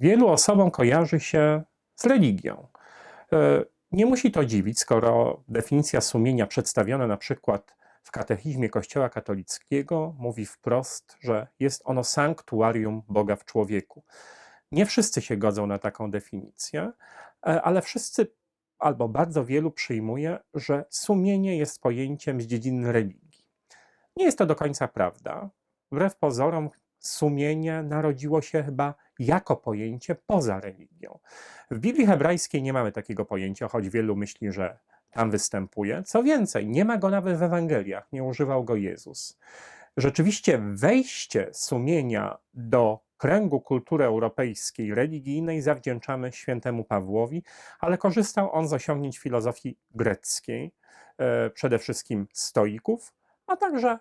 wielu osobom kojarzy się z religią. E, Nie musi to dziwić, skoro definicja sumienia przedstawiona na przykład w katechizmie Kościoła katolickiego mówi wprost, że jest ono sanktuarium Boga w człowieku. Nie wszyscy się godzą na taką definicję, e, ale wszyscy albo bardzo wielu przyjmuje, że sumienie jest pojęciem z dziedziny religii. Nie jest to do końca prawda. Wbrew pozorom, sumienie narodziło się chyba jako pojęcie poza religią. W Biblii hebrajskiej nie mamy takiego pojęcia, choć wielu myśli, że tam występuje. Co więcej, nie ma go nawet w Ewangeliach, nie używał go Jezus. Rzeczywiście wejście sumienia do kręgu kultury europejskiej, religijnej zawdzięczamy świętemu Pawłowi, ale korzystał on z osiągnięć filozofii greckiej, e, przede wszystkim stoików, a także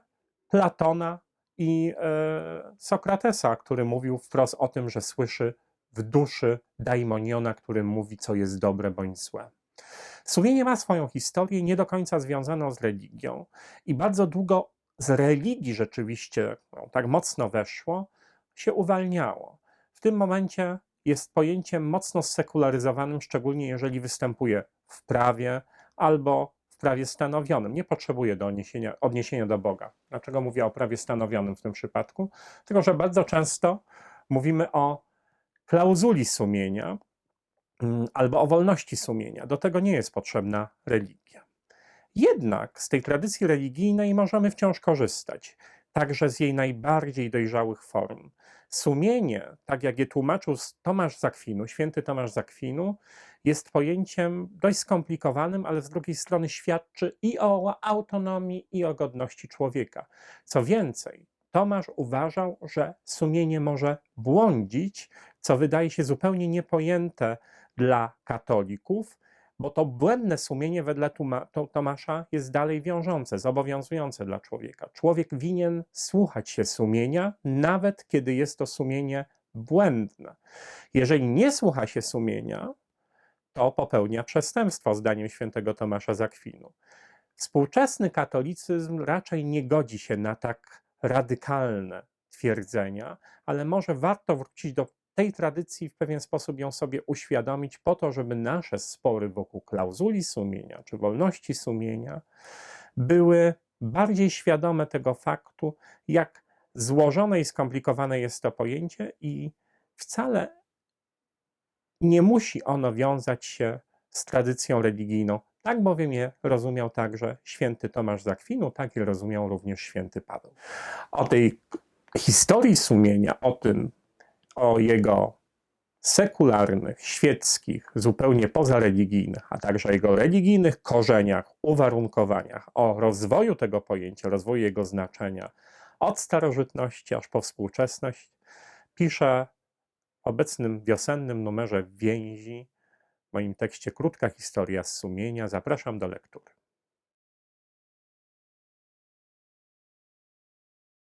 Platona i e, Sokratesa, który mówił wprost o tym, że słyszy w duszy daimoniona, który mówi, co jest dobre bądź złe. Sumienie ma swoją historię, nie do końca związaną z religią, i bardzo długo z religii rzeczywiście no, tak mocno weszło, się uwalniało. W tym momencie jest pojęciem mocno sekularyzowanym, szczególnie jeżeli występuje w prawie albo prawie stanowionym. Nie potrzebuje do odniesienia, odniesienia do Boga. Dlaczego mówię o prawie stanowionym w tym przypadku? Tylko, że bardzo często mówimy o klauzuli sumienia mm, albo o wolności sumienia. Do tego nie jest potrzebna religia. Jednak z tej tradycji religijnej możemy wciąż korzystać, także z jej najbardziej dojrzałych form. Sumienie, tak jak je tłumaczył Tomasz Zakwinu, święty Tomasz Zakwinu, jest pojęciem dość skomplikowanym, ale z drugiej strony świadczy i o autonomii, i o godności człowieka. Co więcej, Tomasz uważał, że sumienie może błądzić, co wydaje się zupełnie niepojęte dla katolików, bo to błędne sumienie wedle Tomasza jest dalej wiążące, zobowiązujące dla człowieka. Człowiek winien słuchać się sumienia, nawet kiedy jest to sumienie błędne. Jeżeli nie słucha się sumienia, to popełnia przestępstwo, zdaniem świętego Tomasza Zakwinu. Współczesny katolicyzm raczej nie godzi się na tak radykalne twierdzenia, ale może warto wrócić do tej tradycji w pewien sposób ją sobie uświadomić, po to, żeby nasze spory wokół klauzuli sumienia czy wolności sumienia były bardziej świadome tego faktu, jak złożone i skomplikowane jest to pojęcie, i wcale nie musi ono wiązać się z tradycją religijną. Tak bowiem je rozumiał także święty Tomasz Zakwinu, tak je rozumiał również święty Paweł. O tej historii sumienia, o tym, o jego sekularnych, świeckich, zupełnie pozareligijnych, a także jego religijnych korzeniach, uwarunkowaniach, o rozwoju tego pojęcia, rozwoju jego znaczenia od starożytności aż po współczesność, pisze obecnym wiosennym numerze Więzi, w moim tekście Krótka historia z sumienia. Zapraszam do lektury.